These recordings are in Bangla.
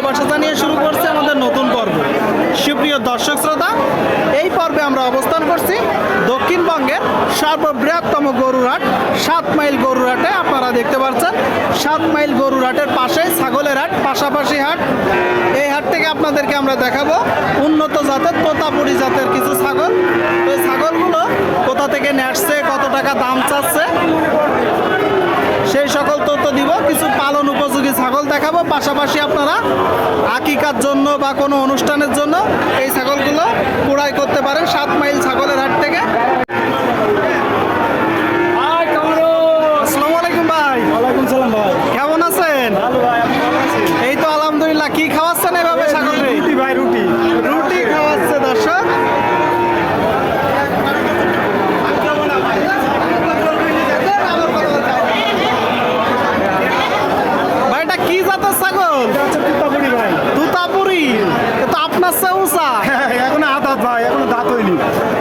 ভালোবাসা জানিয়ে শুরু করছে আমাদের নতুন পর্ব। সুপ্রিয় দর্শক শ্রোতা, এই পর্বে আমরা অবস্থান করছি দক্ষিণবঙ্গের সর্ববৃহত্তম গরুরহাট, সাত মাইল গরুরহাটে। আপনারা দেখতে পাচ্ছেন, সাত মাইল গরুরহাটের পাশে ছাগলের হাট, পাশাপাশি হাট। এই হাট থেকে আপনাদেরকে আমরা দেখাবো উন্নত জাতের, তোতাপুরি জাতের কিছু ছাগল। এই ছাগলগুলো কোথা থেকে আসছে কত টাকা দাম চাচ্ছে, সেই সকল তথ্য দিব। কিছু পালন উপযোগী ছাগল দেখাবো। পাশাপাশি আপনারা আকিকার জন্য বা কোনো অনুষ্ঠানের জন্য এই ছাগলগুলো কুড়াই করতে পারেন সাত মাইল ছাগলের হাট থেকে। আসসালামু আলাইকুম ভাই। ওয়ালাইকুম সালাম ভাই। কেমন আছেন? ভালো ভাই এই তো আলহামদুলিল্লাহ কি খাওয়াচ্ছেন এভাবে ছাগল রুটি ভাই রুটি রুটি খাওয়াচ্ছে দর্শক ভাই এটা কি জাতের ছাগল এটা হচ্ছে তুতাপুরি ভাই তুতাপুরি এ তো আপনার চেয়ে উঁচা এখনও আদাত ভাই এখনও দাঁত হয়নি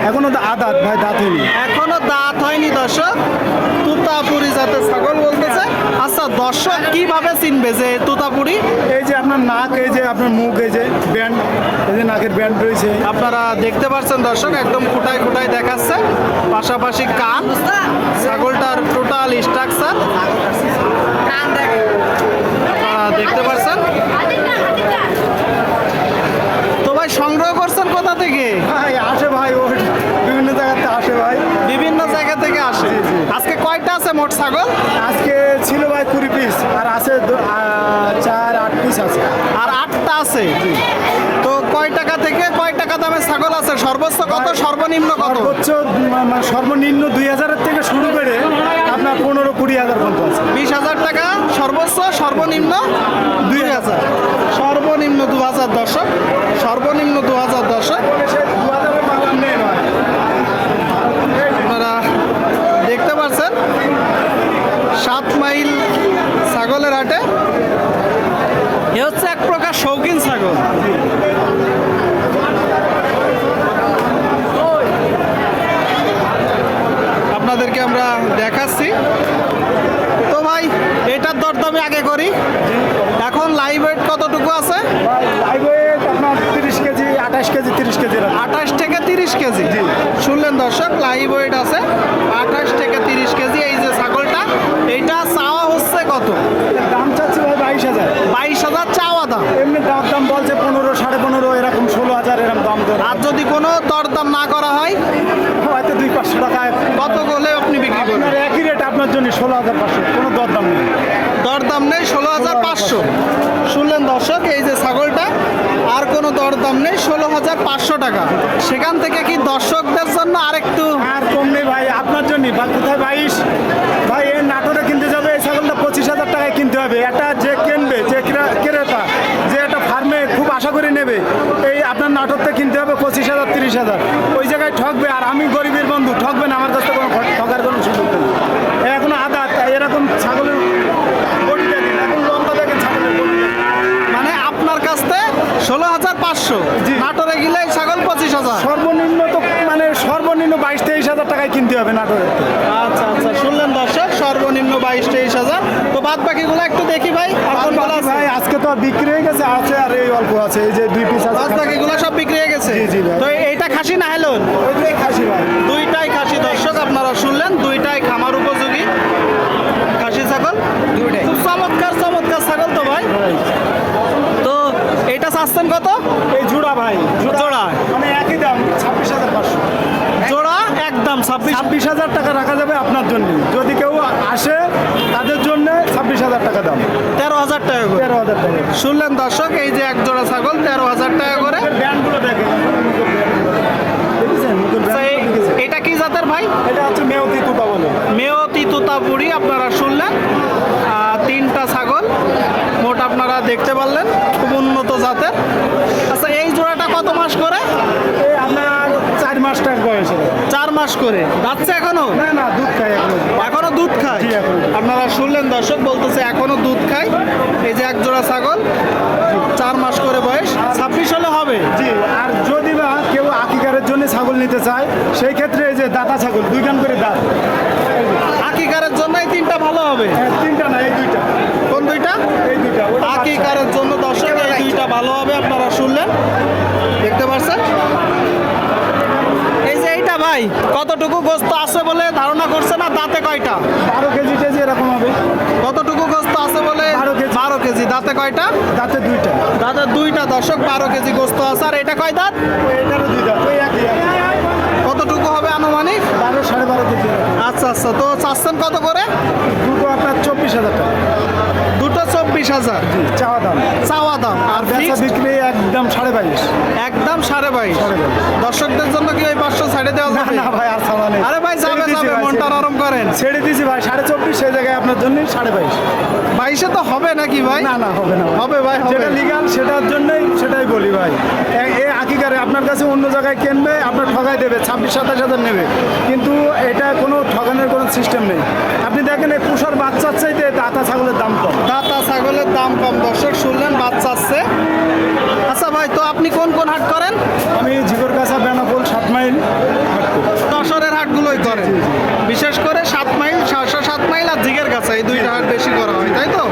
এখনও আদাত ভাই দাঁত হয়নি এখনও দাঁত হয়নি দর্শক তুতাপুরি জাতের ছাগল বলতেছে। আচ্ছা দর্শক কীভাবে চিনবে যে তুতাপুরি? এই যে আপনার নাক এই যে আপনার মুখ এই যে ব্যান্ড এই যে নাকের ব্যান্ড রয়েছে। আপনারা দেখতে পাচ্ছেন দর্শক একদম খুঁটায় ফুটায় দেখাচ্ছে। পাশাপাশি কান ছাগলটার টোটাল স্ট্রাকচার আপনারা দেখতে পাচ্ছেন তো ভাই সংগ্রহ করছেন কোথা থেকে ভাই আসে ভাই ও বিভিন্ন জায়গাতে আসে ভাই বিভিন্ন জায়গা থেকে আসে জি, জি। আজকে কয়টা আছে মোট ছাগল? আজকে ছিল ভাই কুড়ি পিস আর আছে চার আট পিস আছে। আর আটটা আছে? তো কয় টাকা থেকে কয় টাকা দামের ছাগল আছে? সর্বোচ্চ কত সর্বনিম্ন কত? সর্বোচ্চ মানে সর্বনিম্ন দুই হাজারের থেকে শুরু করে আপনার পনেরো কুড়ি হাজার পর্যন্ত আছে। বিশ হাজার টাকা সর্বোচ্চ সর্বনিম্ন দুই হাজার। সর্বনিম্ন দু হাজার দশক সর্বনিম্ন দু হাজার দশক দু হাজারের মাল আর নেই ভাই আপনারা দেখতে পাচ্ছেন সাত মাইল ছাগলের হাটে। এ হচ্ছে এক প্রকার শৌখিন ছাগল। আপনাদেরকে আমরা দেখাচ্ছি। তো ভাই, এটার দরদামে আগে করি এখন লাইভ ওয়েট কতটুকু আছে ভাই লাইভ ওয়েট আপনার তিরিশ কেজি আঠাশ কেজি তিরিশ কেজি এরকম। আঠাশ থেকে তিরিশ কেজি। শুনলেন দর্শক লাইভ ওয়েট আছে আঠাশ থেকে তিরিশ কেজি। এই যে ছাগলটা এইটা চাওয়া হচ্ছে কত? এর দাম চাচ্ছি ভাই বাইশ হাজার। বাইশ হাজার চাওয়া দাম। এমনি দাম দাম বলছে পনেরো সাড়ে পনেরো এরকম ষোলো হাজার এরকম দাম দর আর যদি কোনো দরদাম না করা হয়? হয়তো দুই পাঁচশো টাকায় কত করলে আপনি বিক্রি করবেন? একই রেট আপনার জন্য ষোলো হাজার পাঁচশো। কোনো দর দাম নেই। দরদাম নেই ষোলো হাজার পাঁচশো। শুনলেন দর্শক এই যে ছাগলটা আর কোনো দরদাম নেই, ষোলো হাজার পাঁচশো টাকা। সেখান থেকে কি দর্শকদের জন্য আরেকটু আর কম নেই ভাই, আপনার জন্য। কোথায় বাইশ ভাই এর নাটোরে কিনতে যাবে, এই ছাগলটা পঁচিশ হাজার টাকায় কিনতে হবে। এটা যে কিনবে, যে ক্রে- ক্রেতা, যে একটা ফার্মে খুব আশা করে নেবে, এই আপনার নাটোরতে কিনতে হবে পঁচিশ হাজার, তিরিশ হাজার ওই জায়গায় ঠকবে আর আমি গরিবের বন্ধু ঠকবে না আমার কাছ থেকে কোনো ঠক- ঠকার কোনো সুযোগ নেই এই এখন আদা এরকম ছাগলের বডি দেখেন এখন লম্বা দেখেন ছাগলের বডি মানে আপনার কাছ থেকে ষোলো হাজার পাঁচশো জি। নাটোরে গেলে এই ছাগল পঁচিশ হাজার সর্বনিম্ন তো মানে সর্বনিম্ন বাইশ তেইশ হাজার টাকায় কিনতে হবে নাটোরের আচ্ছা আচ্ছা শুনলেন দর্শক সর্বনিম্ন বাইশ তেইশ হাজার। তো বাদ বাকিগুলো একটু দেখি ভাই ভাই আজকে তো আর বিক্রি হয়ে গেছে আছে আর এই অল্প আছে এই যে দুই পিস আছে। বাদ বাকিগুলো সব বিক্রি হয়ে গেছে? জি, জি তো এইটা খাসি না হেলো ওইটাই খাসি ভাই। দুইটাই খাসি দর্শক আপনারা শুনলেন দুইটাই খামার উপযোগী। খাসি ছাগল? দুইটাই। খুব চমৎকার চমৎকার ছাগল তো ভাই। তো এইটা চাচ্ছেন কত? এই জোড়া ভাই জোড়া মানে একই দাম ছাব্বিশ হাজার পাঁচশো জোড়া একদম ছাব্বিশ হাজার টাকা রাখা যাবে আপনার জন্য। যদি কেউ আসে তাদের জন্য ছাব্বিশ হাজার টাকা দাম। তেরো হাজার টাকা করে। তেরো হাজার টাকা। শুনলেন দর্শক এই যে এক জোড়া ছাগল তেরো হাজার টাকা করে। ব্যান্ডগুলো দেখেন। আচ্ছা? এটা কি জাতের ভাই? এটা হচ্ছে মেয়তি তুতা বলে। মেয়তি তুতাপুরি আপনারা শুনলেন। তিনটা ছাগল মোট আপনারা দেখতে পারলেন। খুব উন্নত জাতের। আচ্ছা এই জোড়াটা কত মাস করে? করে। যাচ্ছে এখনও? না না দুধ খাই এখন। এখনও দুধ খায়? আপনারা শুনলেন দর্শক বলতেছে এখনও দুধ খায়। এই যে এক জোড়া ছাগল চার মাস করে বয়স ছাব্বিশ হলে হবে? জি আর যদি বা কেউ আকিকারের জন্য ছাগল নিতে চায় সেই ক্ষেত্রে এই যে দাতা ছাগল দুই গান করে দাঁত। আকিকারের জন্য এই তিনটা ভালো হবে? হ্যাঁ, তিনটা না এই দুইটা। কোন দুইটা? এই দুইটা ওটা আকিকারের জন্য দর্শক এই দুইটা দেখতে পাচ্ছেন? এইটা ভাই? কতটুকু গোস্ত আছে বলে ধারণা করছে না দাঁতে কয়টা? বারো কেজি টেজি এরকম হবে। কতটুকু গোস্ত আছে বলে বারো কেজি। বারো কেজি। দাঁতে কয়টা? দাঁতে দুইটা। দাঁতে দুইটা। দশক বারো কেজি গোস্ত আছে। আর এটা কয় দাঁত। কতটুকু হবে আনুমানিক? বারো সাড়ে বারো কেজি আচ্ছা আচ্ছা। তো চাচ্ছেন কত করে? দুটো আপনার চব্বিশ হাজার টাকা। দুটো চব্বিশ হাজার। চাওয়া দাম। বেচা বিক্রি একদম সাড়ে বাইশ। একদম সাড়ে বাইশ। দর্শকদের জন্য কি ওই পাঁচশো সাইডে দেওয়া যাবে? না ভাই আর চাওয়া নেই। আরে ভাই যাবে ছেড়ে যাবে মনটা নরম করেন। ছেড়ে দিয়েছি ভাই সাড়ে চব্বিশ সেই জায়গায় আপনার জন্য সাড়ে বাইশ। বাইশে তো হবে নাকি ভাই? না না হবে না হবে ভাই যেটা লিগাল সেটার জন্যই সেটাই বলি ভাই। এ- এ আকিকারে আপনার কাছে অন্য জায়গায় কিনবে আপনার ঠগাই দেবে ছাব্বিশ সাতাশ হাজার নেবে। কিন্তু এটা কোনো ঠগানোর কোনো সিস্টেম নেই। আপনি দেখেন এই পুষার বাচ্চার চাইতে দাতা ছাগলের দাম কম। দাতা ছাগলের দাম কম। দর্শক শুনলেন বাচ্চা আসছে আচ্ছা ভাই তো আপনি কোন কোন হাট করেন? আমি ঝিগর কাছা বেনাপোল সাত মাইল দশরের হাটগুলোই করেন। বিশেষ করে সাত মাইল ছশো সাত মাইল আর জিগের কাছে এই দুইটা হাট বেশি করা হয় তাই তো?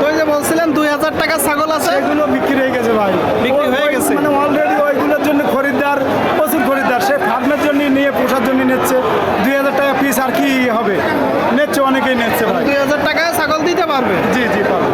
তো যে বলছিলেন দুই হাজার টাকা ছাগল আছে। এগুলো বিক্রি হয়ে গেছে ভাই। বিক্রি হয়ে গেছে। মানে অলরেডি ওইগুলোর জন্য খরিদ্দার প্রচুর খরিদ্দার। সে ফার্মের জন্য নিয়ে পোষার জন্য নিচ্ছে। দুই হাজার টাকা পিস আর কি হবে? নিচ্ছে অনেকেই নিচ্ছে ভাই। দুই হাজার টাকায় ছাগল দিতে পারবে? জি জি পাবো